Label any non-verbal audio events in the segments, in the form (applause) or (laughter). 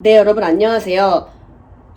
네, 여러분 안녕하세요.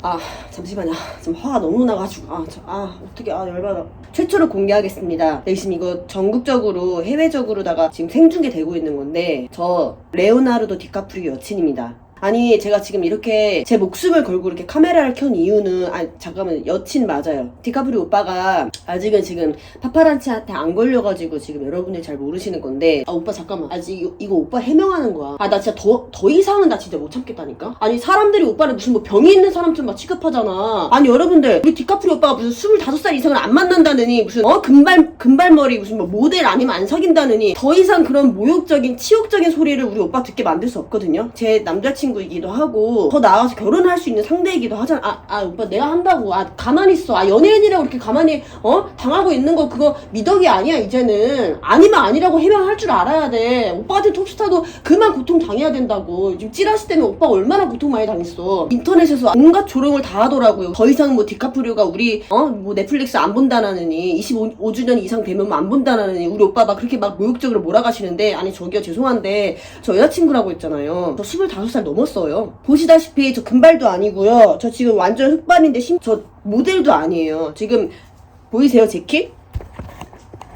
아, 잠시만요. 지금 화가 너무 나가지고. 아, 저, 아, 어떻게, 아, 열받아. 최초로 공개하겠습니다. 네, 지금 이거 전국적으로, 해외적으로다가 지금 생중계되고 있는 건데, 저, 레오나르도 디카프리오 여친입니다. 아니, 제가 지금 이렇게 제 목숨을 걸고 이렇게 카메라를 켠 이유는, 아, 잠깐만, 여친 맞아요. 디카프리오 오빠가 아직은 지금 파파란치한테 안 걸려가지고 지금 여러분들이 잘 모르시는 건데, 아, 오빠 잠깐만. 아직 이거, 이거 오빠 해명하는 거야. 아, 나 진짜 더, 더 이상은 나 진짜 못 참겠다니까? 아니, 사람들이 오빠를 무슨 뭐 병이 있는 사람처럼 막 취급하잖아. 아니, 여러분들, 우리 디카프리오 오빠가 무슨 25살 이상을 안 만난다느니, 무슨, 어, 금발, 금발머리, 무슨 뭐 모델 아니면 안 사귄다느니, 더 이상 그런 모욕적인, 치욕적인 소리를 우리 오빠 듣게 만들 수 없거든요? 제 남자친구 이기도 하고, 더 나아가서 결혼할 수 있는 상대이기도 하잖아. 아, 아, 오빠 내가 한다고. 아, 가만히 있어. 아, 연예인이라고 이렇게 가만히, 어? 당하고 있는 거 그거 미덕이 아니야, 이제는. 아니면 아니라고 해명할 줄 알아야 돼. 오빠 같은 톱스타도 그만 고통 당해야 된다고. 지금 찌라시 때문에 오빠가 얼마나 고통 많이 당했어. 인터넷에서 온갖 조롱을 다 하더라고요. 더 이상 뭐 디카프리오가 우리, 어? 뭐 넷플릭스 안 본다나느니, 25주년 이상 되면 뭐 안 본다나느니, 우리 오빠 막 그렇게 막 모욕적으로 몰아가시는데, 아니, 저기요, 죄송한데, 저 여자친구라고 했잖아요. 저 25살 넘 었어요. 보시다시피 저 금발도 아니고요. 저 지금 완전 흑발인데, 심, 저 모델도 아니에요. 지금, 보이세요, 제 키?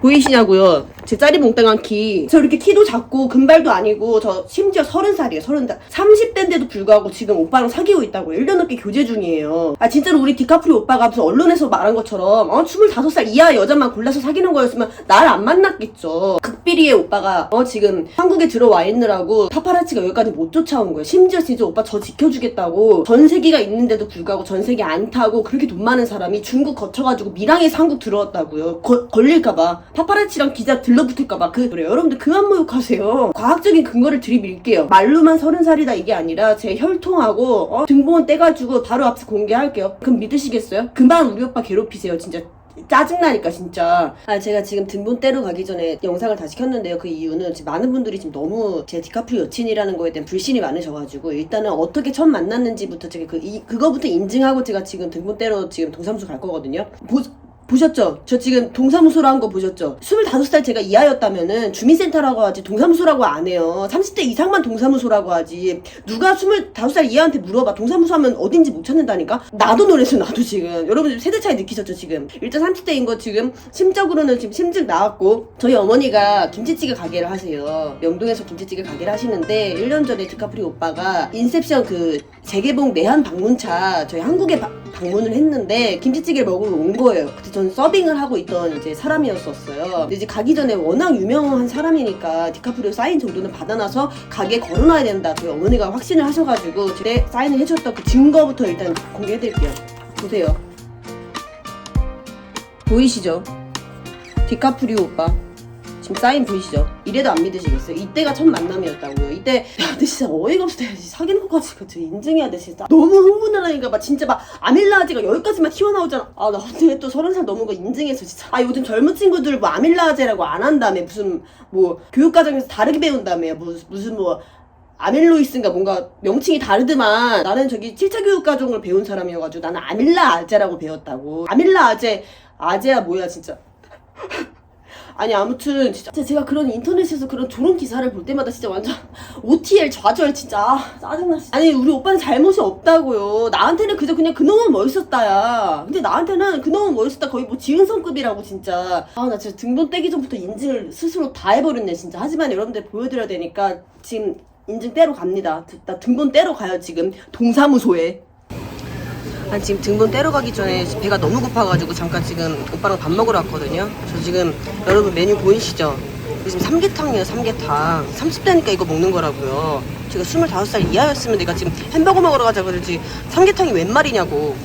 보이시냐고요? 제 짜리 몽땅한 키. 저 이렇게 키도 작고 금발도 아니고 저 심지어 서른 살이에요. 서른 살. 30대인데도 불구하고 지금 오빠랑 사귀고 있다고 1년 넘게 교제 중이에요. 아 진짜로 우리 디카프리 오빠가 무슨 언론에서 말한 것처럼 어 25살 이하 여자만 골라서 사귀는 거였으면 날 안 만났겠죠. 극비리의 오빠가 어 지금 한국에 들어와 있느라고 파파라치가 여기까지 못 쫓아온 거예요. 심지어 진짜 오빠 저 지켜주겠다고 전세기가 있는데도 불구하고 전세기 안 타고 그렇게 돈 많은 사람이 중국 거쳐가지고 밀항에서 한국 들어왔다고요. 거- 걸릴까봐 파파라치랑 기자 들 러붙을까봐 그 그래요. 여러분들 그만 모욕하세요. 과학적인 근거를 들이밀게요. 말로만 서른 살이다 이게 아니라 제 혈통하고 어, 등본 떼가지고 바로 앞서 공개할게요. 그럼 믿으시겠어요? 그만 우리 오빠 괴롭히세요. 진짜 짜증나니까 진짜 아 제가 지금 등본 떼러 가기 전에 영상을 다시 켰는데요 그 이유는 지금 많은 분들이 지금 너무 제 디카프리오 여친이라는 거에 대한 불신이 많으셔가지고 일단은 어떻게 처음 만났는지부터 제가 그 이, 그거부터 인증하고 제가 지금 등본 떼러 지금 동사무소 갈 거거든요 보, 보셨죠? 저 지금 동사무소로 한 거 보셨죠? 25살 제가 이하였다면은 주민센터라고 하지 동사무소라고 안 해요. 30대 이상만 동사무소라고 하지. 누가 25살 이하한테 물어봐. 동사무소 하면 어딘지 못 찾는다니까? 나도 놀랬어, 나도 지금. 여러분 지금 세대 차이 느끼셨죠, 지금? 일단 30대인 거 지금 심적으로는 지금 심증 나왔고 저희 어머니가 김치찌개 가게를 하세요. 명동에서 김치찌개 가게를 하시는데 1년 전에 디카프리 오빠가 인셉션 그 재개봉 내한 방문차 저희 한국에 바- 방문을 했는데 김치찌개를 먹으러 온 거예요. 그때 저는 서빙을 하고 있던 이제 사람이었었어요. 근데 이제 가기 전에 워낙 유명한 사람이니까 디카프리오 사인 정도는 받아놔서 가게에 걸어놔야 된다. 저희 어머니가 확신을 하셔가지고 그때 사인을 해줬던 그 증거부터 일단 공개해드릴게요. 보세요. 보이시죠? 디카프리오 오빠. 지금 사인 보이시죠? 이래도 안 믿으시겠어요? 이때가 첫 만남이었다고요. 이때 야, 근데 진짜 어이가 없어. 사귀는 것까지 그 인증해야 돼 진짜. 너무 흥분하니까 막 진짜 막 아밀라아제가 여기까지만 튀어나오잖아. 아 나 근데 또 서른 살 넘은 거 인증해서 진짜. 아 요즘 젊은 친구들 뭐 아밀라아제라고 안 한다며 무슨 뭐 교육과정에서 다르게 배운다며 무슨 무슨 뭐 아밀로이스인가 뭔가 명칭이 다르더만 나는 저기 7차 교육 과정을 배운 사람이어가지고 나는 아밀라 아제라고 배웠다고. 아밀라 아제 아제야 뭐야 진짜. (laughs) 아니 아무튼 진짜 제가 그런 인터넷에서 그런 조롱 기사를 볼 때마다 진짜 완전 (laughs) OTL 좌절 진짜 아, 짜증나 진짜. 아니 우리 오빠는 잘못이 없다고요. 나한테는 그저 그냥 그놈은 멋있었다야. 근데 나한테는 그놈은 멋있었다. 거의 뭐 지은성급이라고 진짜. 아 나 진짜 등본 떼기 전부터 인증을 스스로 다 해버렸네 진짜. 하지만 여러분들 보여드려야 되니까 지금 인증 떼러 갑니다. 나 등본 떼러 가요 지금. 동사무소에 아, 지금 등본 떼러 가기 전에 배가 너무 고파가지고 잠깐 지금 오빠랑 밥 먹으러 왔거든요. 저 지금 여러분 메뉴 보이시죠? 지금 삼계탕이에요, 삼계탕. 30대니까 이거 먹는 거라고요. 제가 25살 이하였으면 내가 지금 햄버거 먹으러 가자 그러지 삼계탕이 웬 말이냐고.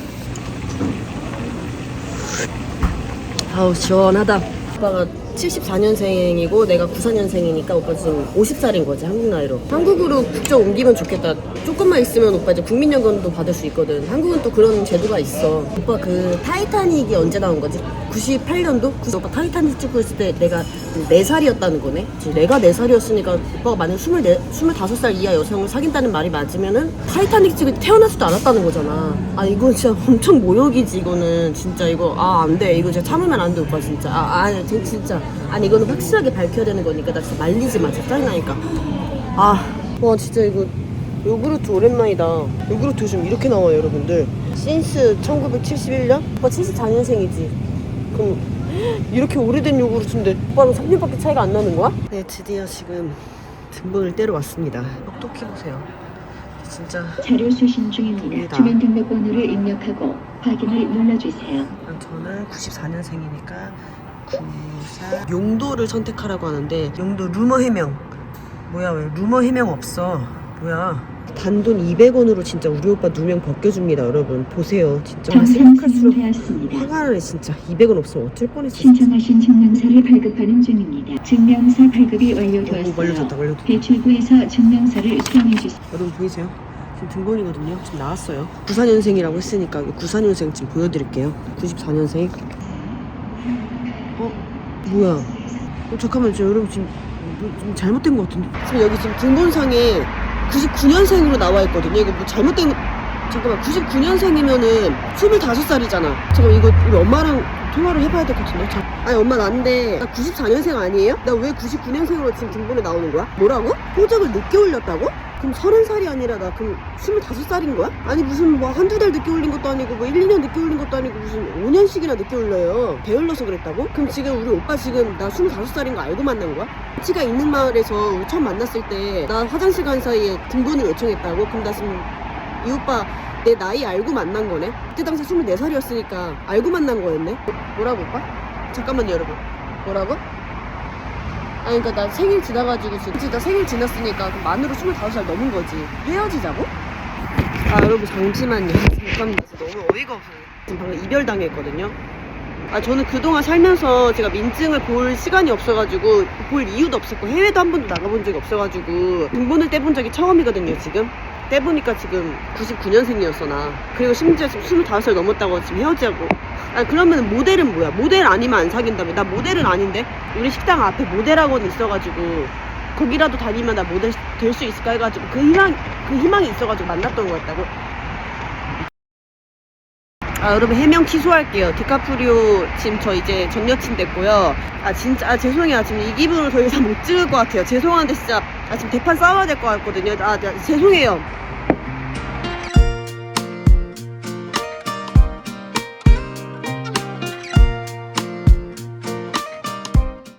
아우 시원하다. 오빠가 74년생이고 내가 94년생이니까 오빠 지금 50살인 거지 한국 나이로. 한국으로 국적 옮기면 좋겠다. 조금만 있으면 오빠 이제 국민연금도 받을 수 있거든. 한국은 또 그런 제도가 있어. 오빠 그 타이타닉이 언제 나온 거지? 98년도? 그 오빠 타이타닉 찍고 있을 때 내가 4살이었다는 거네. 내가 4살이었으니까 오빠가 만약 24, 25살 이하 여성을 사귄다는 말이 맞으면은 타이타닉 찍을 때 태어나지도 않았다는 거잖아. 아 이건 진짜 (laughs) 엄청 모욕이지 이거는 진짜 이거 아 안 돼. 이거 진짜 참으면 안 돼 오빠 진짜. 아 진- 진짜. 아니 이거는 확실하게 밝혀야 되는 거니까 나 진짜 말리지 마. 진짜 짜증나니까. 아와 진짜 이거 요구르트 오랜만이다. 요구르트 요즘 이렇게 나와요, 여러분들. 신스 1971년? 오빠 74년생이지. 그럼 이렇게 오래된 요구르트인데 오빠랑 3년밖에 차이가 안 나는 거야? 네, 드디어 지금 등본을 떼러 왔습니다. 똑똑히 보세요. 진짜 자료 수신 중입니다. 입니다. 주민 등록번호를 입력하고 확인을 눌러주세요. 저는 94년생이니까 94 용도를 선택하라고 하는데 용도 루머 해명 뭐야 왜 루머 해명 없어 뭐야 단돈 200원으로 진짜 우리 오빠 누명 벗겨줍니다 여러분 보세요 진짜 생각할수록 수행되었습니다. 화가 나네 진짜 200원 없으면 어쩔 뻔했어 신청하신 증명서를 발급하는 중입니다. 증명서 발급이 오, 완료되었어요. 완료됐다 완료됐다 배출구에서 증명서를 수령해 주세요. 여러분 보이세요? 지금 등본이거든요 지금 나왔어요 94년생이라고 했으니까 94년생 지금 보여드릴게요 94년생 어? 뭐야 어, 잠깐만 저 여러분 지금 뭐, 좀 잘못된 것 같은데 지금 여기 지금 등본상에 99년생으로 나와 있거든요 이거 뭐 잘못된 거 잠깐만 99년생이면은 25살이잖아 잠깐 이거 우리 엄마랑 통화를 해봐야 될 것 같은데 자, 아니 엄마 난데 나 94년생 아니에요? 나 왜 99년생으로 지금 등본에 나오는 거야? 뭐라고? 호적을 늦게 올렸다고? 그럼 30살이 아니라 나 그럼 25살인 거야? 아니 무슨 뭐 한두 달 늦게 올린 것도 아니고 뭐 1, 2년 늦게 올린 것도 아니고 무슨 5년씩이나 늦게 올려요 게을러서 그랬다고? 그럼 지금 우리 오빠 지금 나 25살인 거 알고 만난 거야? 치가 있는 마을에서 처음 만났을 때 나 화장실 간 사이에 등본을 요청했다고? 그럼 나 지금 이 오빠 내 나이 알고 만난 거네? 그때 당시 24살이었으니까 알고 만난 거였네? 뭐라고 오빠? 잠깐만요 여러분 뭐라고? 아니 그니까 나 생일 지나가지고 진짜 생일 지났으니까 그럼 만으로 25살 넘은 거지. 헤어지자고? 아 여러분 잠시만요. (laughs) 잠깐만 너무 어이가 없어요. 지금 방금 이별 당했거든요. 아 저는 그동안 살면서 제가 민증을 볼 시간이 없어가지고 볼 이유도 없었고 해외도 한 번도 나가본 적이 없어가지고 등본을 떼본 적이 처음이거든요 지금. 떼보니까 지금 99년생이었어 나. 그리고 심지어 지금 25살 넘었다고 지금 헤어지자고 아 그러면 모델은 뭐야? 모델 아니면 안 사귄다며? 나 모델은 아닌데? 우리 식당 앞에 모델 학원 있어가지고 거기라도 다니면 나 모델 될 수 있을까 해가지고 그 희망 그 희망이 있어가지고 만났던 거였다고. 아 여러분 해명 취소할게요. 디카프리오 지금 저 이제 전 여친 됐고요. 아 진짜 아 죄송해요. 지금 이 기분으로 더 이상 못 찍을 것 같아요. 죄송한데 진짜 아 지금 대판 싸워야 될 것 같거든요. 아 네, 죄송해요